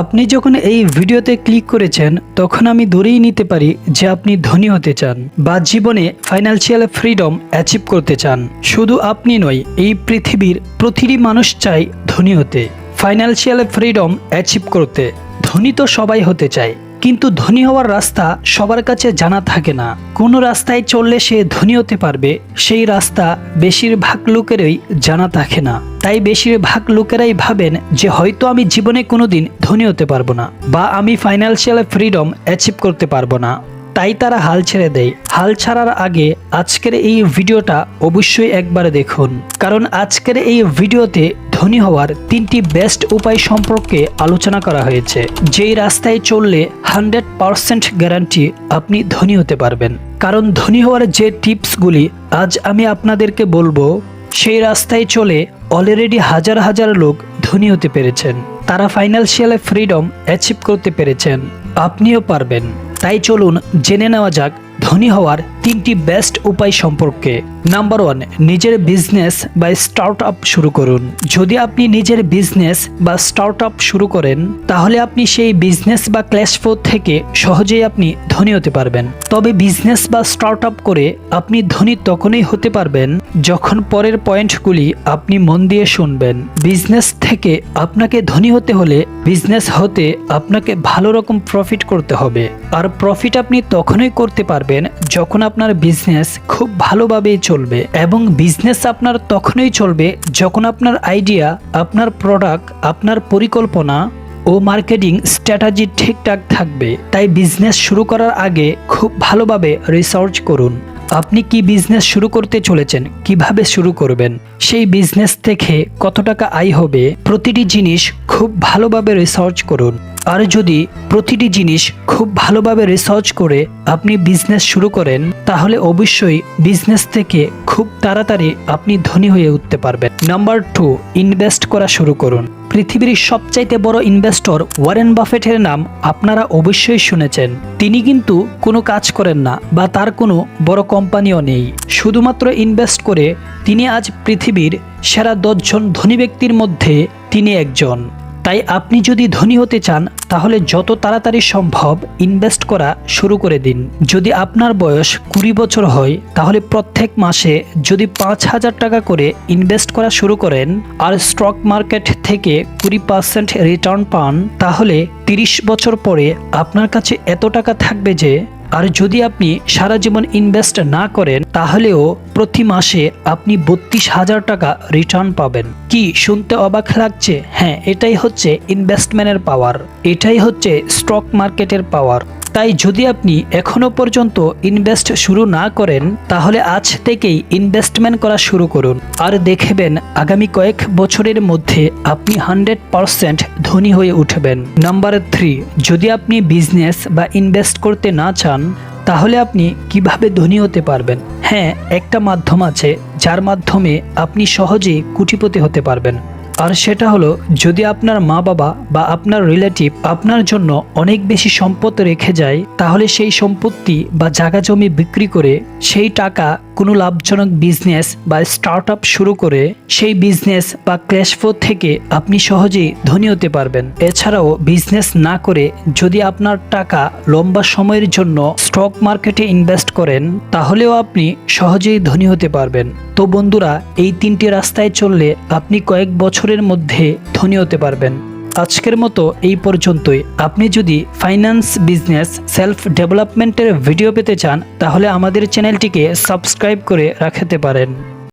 আপনি যখন এই ভিডিওতে ক্লিক করেছেন, তখন আমি ধরেই নিতে পারি যে আপনি ধনী হতে চান বা জীবনে ফাইন্যান্সিয়াল ফ্রিডম অ্যাচিভ করতে চান। শুধু আপনি নয়, এই পৃথিবীর প্রতিটি মানুষ চাই ধনী হতে ফাইন্যান্সিয়াল ফ্রিডম অ্যাচিভ করতে। ধনী তো সবাই হতে চায়। কিন্তু ধনী হওয়ার রাস্তা সবার কাছে জানা থাকে না। কোন রাস্তায় চললে সে ধনী হতে পারবে, সেই রাস্তা বেশিরভাগ লোকেরই জানা থাকে না। তাই বেশিরভাগ লোকেরাই ভাবেন যে হয়তো আমি জীবনে কোনোদিন ধনী হতে পারব না, বা আমি ফাইন্যান্সিয়াল ফ্রিডম অ্যাচিভ করতে পারব না। তাই তারা হাল ছেড়ে দেয়। হাল ছাড়ার আগে আজকের এই ভিডিওটা অবশ্যই একবার দেখুন। কারণ আজকের এই ভিডিওতে ধনী হওয়ার তিনটি বেস্ট উপায় সম্পর্কে আলোচনা করা হয়েছে। যেই রাস্তায় চললে হান্ড্রেড পারসেন্ট গ্যারান্টি আপনি ধনী হতে পারবেন। কারণ ধনী হওয়ার যে টিপসগুলি আজ আমি আপনাদেরকে বলব, সেই রাস্তায় চলে অলরেডি হাজার হাজার লোক ধনী হতে পেরেছেন। তারা ফাইন্যান্সিয়াল ফ্রিডম অ্যাচিভ করতে পেরেছেন। আপনিও পারবেন। তাই চলুন জেনে নেওয়া যাক ধনী হওয়ার তিনটি বেস্ট উপায় সম্পর্কে। নাম্বার ওয়ান নিজের বিজনেস বা স্টার্ট আপ শুরু করুন। যদি আপনি নিজের বিজনেস বা স্টার্ট আপ শুরু করেন, তাহলে আপনি সেই বিজনেস বা ক্ল্যাশ ফ্লো থেকে সহজেই আপনি ধনী হতে পারবেন। তবে বিজনেস বা স্টার্ট আপ করে আপনি ধনী তখনই হতে পারবেন যখন পরের পয়েন্টগুলি আপনি মন দিয়ে শুনবেন। বিজনেস থেকে আপনাকে ধনী হতে হলে বিজনেস হতে আপনাকে ভালো রকম প্রফিট করতে হবে। আর প্রফিট আপনি তখনই করতে পারবেন যখন আপনার বিজনেস খুব ভালোভাবেই চলবে। এবং বিজনেস আপনার তখনই চলবে যখন আপনার আইডিয়া আপনার প্রোডাক্ট আপনার পরিকল্পনা ও মার্কেটিং স্ট্র্যাটাজি ঠিকঠাক থাকবে। তাই বিজনেস শুরু করার আগে খুব ভালোভাবে রিসার্চ করুন। আপনি কি বিজনেস শুরু করতে চলেছেন? কীভাবে শুরু করবেন? সেই বিজনেস থেকে কত টাকা আয় হবে? প্রতিটি জিনিস খুব ভালোভাবে রিসার্চ করুন। আর যদি প্রতিটি জিনিস খুব ভালোভাবে রিসার্চ করে আপনি বিজনেস শুরু করেন, তাহলে অবশ্যই বিজনেস থেকে খুব তাড়াতাড়ি আপনি ধনী হয়ে উঠতে পারবেন। নাম্বার টু ইনভেস্ট করা শুরু করুন। পৃথিবীর সবচাইতে বড় ইনভেস্টর ওয়ারেন বাফেটের নাম আপনারা অবশ্যই শুনেছেন। তিনি কিন্তু কোনো কাজ করেন না বা তার কোনো বড় কোম্পানিও নেই। শুধুমাত্র ইনভেস্ট করে তিনি আজ পৃথিবীর সেরা দশজন ধনী ব্যক্তির মধ্যে তিনি একজন। তাই আপনি যদি ধনী হতে চান, তাহলে যত তাড়াতাড়ি সম্ভব ইনভেস্ট করা শুরু করে দিন। যদি আপনার বয়স কুড়ি বছর হয়, তাহলে প্রত্যেক মাসে যদি পাঁচ হাজার টাকা করে ইনভেস্ট করা শুরু করেন আর স্টক মার্কেট থেকে কুড়ি পার্সেন্ট রিটার্ন পান, তাহলে তিরিশ বছর পরে আপনার কাছে এত টাকা থাকবে যে আর যদি আপনি সারা জীবন ইনভেস্ট না করেন, তাহলেও প্রতি মাসে আপনি বত্রিশ হাজার টাকা রিটার্ন পাবেন। কি শুনতে অবাক লাগছে? হ্যাঁ এটাই হচ্ছে ইনভেস্টমেন্টের পাওয়ার এটাই হচ্ছে স্টক মার্কেটের পাওয়ার তাই যদি আপনি এখনও পর্যন্ত ইনভেস্ট শুরু না করেন, তাহলে আজ থেকেই ইনভেস্টমেন্ট করা শুরু করুন। আর দেখবেন, আগামী কয়েক বছরের মধ্যে আপনি হান্ড্রেড পারসেন্ট ধনী হয়ে উঠবেন। নাম্বার থ্রি, যদি আপনি বিজনেস বা ইনভেস্ট করতে না চান, তাহলে আপনি কীভাবে ধনী হতে পারবেন? হ্যাঁ একটা মাধ্যম আছে, যার মাধ্যমে আপনি সহজেই কুটিপতি হতে পারবেন। আর সেটা হলো, যদি আপনার মা বাবা বা আপনার রিলেটিভ আপনার জন্য অনেক বেশি সম্পদ রেখে যায়, তাহলে সেই সম্পত্তি বা জায়গা জমি বিক্রি করে সেই টাকা কোনো লাভজনক বিজনেস বা স্টার্ট শুরু করে সেই বিজনেস বা ক্যাশ ফ্লো থেকে আপনি সহজেই ধনী হতে পারবেন। এছাড়াও বিজনেস না করে যদি আপনার টাকা লম্বা সময়ের জন্য স্টক মার্কেটে ইনভেস্ট করেন, তাহলেও আপনি সহজেই ধনী হতে পারবেন। তো বন্ধুরা, এই তিনটি রাস্তায় চললে আপনি কয়েক বছরের মধ্যে ধনী হতে পারবেন। আজকের মতো এই পর্যন্তই। আপনি যদি ফাইন্যান্স বিজনেস সেলফ ডেভেলপমেন্টের ভিডিও পেতে চান, তাহলে আমাদের চ্যানেলটিকে সাবস্ক্রাইব করে রাখতে পারেন।